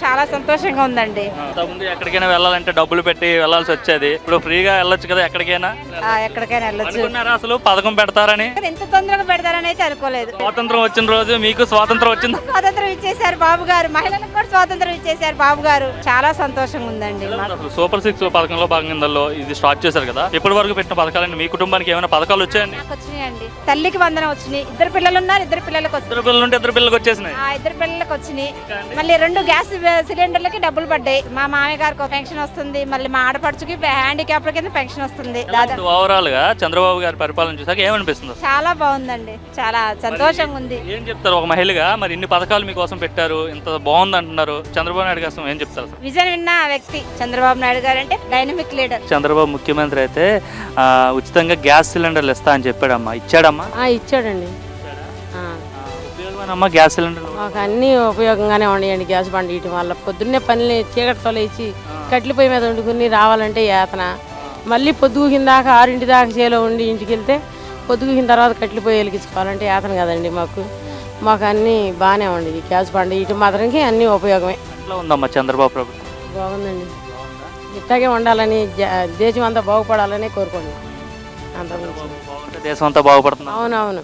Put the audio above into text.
చాలా సంతోషంగా ఉందండి. ముందు ఎక్కడికైనా వెళ్ళాలంటే డబ్బులు పెట్టి వెళ్ళాల్సి వచ్చేది. ఇప్పుడు ఫ్రీగా వెళ్ళొచ్చు కదా ఎక్కడికైనా? ఎక్కడికైనా వెళ్ళొచ్చు. అనుకున్నారా అసలు పథకం పెడతారని? ఎంత తొందరగా పెడతారని అయితే అనుకోలేదు. స్వాతంత్రం వచ్చిన రోజు మీకు స్వాతంత్రం వచ్చింది? స్వాతంత్రం ఇచ్చేశారు బాబు గారు. మహిళలకు కూడా స్వాతంత్రం ఇచ్చేశారు బాబు గారు. చాలా సంతోషంగా ఉందండి. అసలు సూపర్ సిక్స్ పథకంలో భాగంగా ఇందులో ఇది స్టార్ట్ చేశారు కదా. ఇప్పటి వరకు పెట్టిన పథకాలండి. మీ కుటుంబానికి ఏమైనా పథకాలు వచ్చాయండి? వచ్చినాయండి. తల్లికి వందనం వచ్చినాయి. ఇద్దరు పిల్లలు ఉన్నారు ఇద్దరు పిల్లలకు ఇద్దరు పిల్లలు ఉంటే ఇద్దరు పిల్లలకు వచ్చేసినాయి. ఆ ఇద్దరు పిల్లలకు వచ్చినాయి. మళ్ళీ రెండు గ్యాస్ సిలిండర్లకి డబ్బులు పడ్డాయి. మా మామయ్య గారికి ఒక పెన్షన్ వస్తుంది. మళ్ళీ మా ఆడపడుచుకి హ్యాండిక్యాప్ కింద పెన్షన్ వస్తుంది. దాదాపు ఓవరాల్గా చంద్రబాబు గారి పరిపాలన చూసాక ఏమనిపిస్తుంది? చాలా బాగుందండి. చాలా సంతోషంగా ఉంది. ఏం చెప్తారు? ఒక మహిళగా మరి ఇన్ని పథకాలు మీకోసం పెట్టారు. ఇంత బాగుంది అంటున్నారు. చంద్రబాబు నాయుడు గారు ఏం చెప్తారు? విజన్ విన్న వ్యక్తి చంద్రబాబు నాయుడు గారు అంటే డైనమిక్ లీడర్. చంద్రబాబు ముఖ్యమంత్రి అయితే ఆ, ఉచితంగా గ్యాస్ సిలిండర్లు ఇస్తా అని చెప్పాడమ్మా. ఇచ్చాడమ్మా? ఆ, ఇచ్చాడండి. ఉపయోగమేనమ్మా గ్యాస్ సిలిండర్లు మాకు అన్నీ ఉపయోగంగానే ఉన్నాయండి గ్యాస్ బండి ఇయటం వల్ల పొద్దున్నే పనులు చీకటితో లేచి కట్ల పొయ్యి మీద వండుకుని రావాలంటే యాతన. మళ్ళీ పొద్దుగుకిన దాకా ఆరింటి దాకా చేలో ఉండి ఇంటికి వెళ్తే పొద్దుగుకిన తర్వాత కట్ల పొయ్యి వెలిగించుకోవాలంటే యాతన కదండి మాకు. మాకు అన్నీ బాగానే ఉండి గ్యాస్ బండి. ఇటు మాత్రంకి అన్నీ ఉపయోగమే. ఎట్లా ఉందమ్మా చంద్రబాబు ప్రభుత్వం? బాగుందండి. ఇట్లాగే ఉండాలని దేశం అంతా బాగుపడాలని కోరుకోండి. అంత దేశం అంతా బాగుపడుతుంది? అవునవును.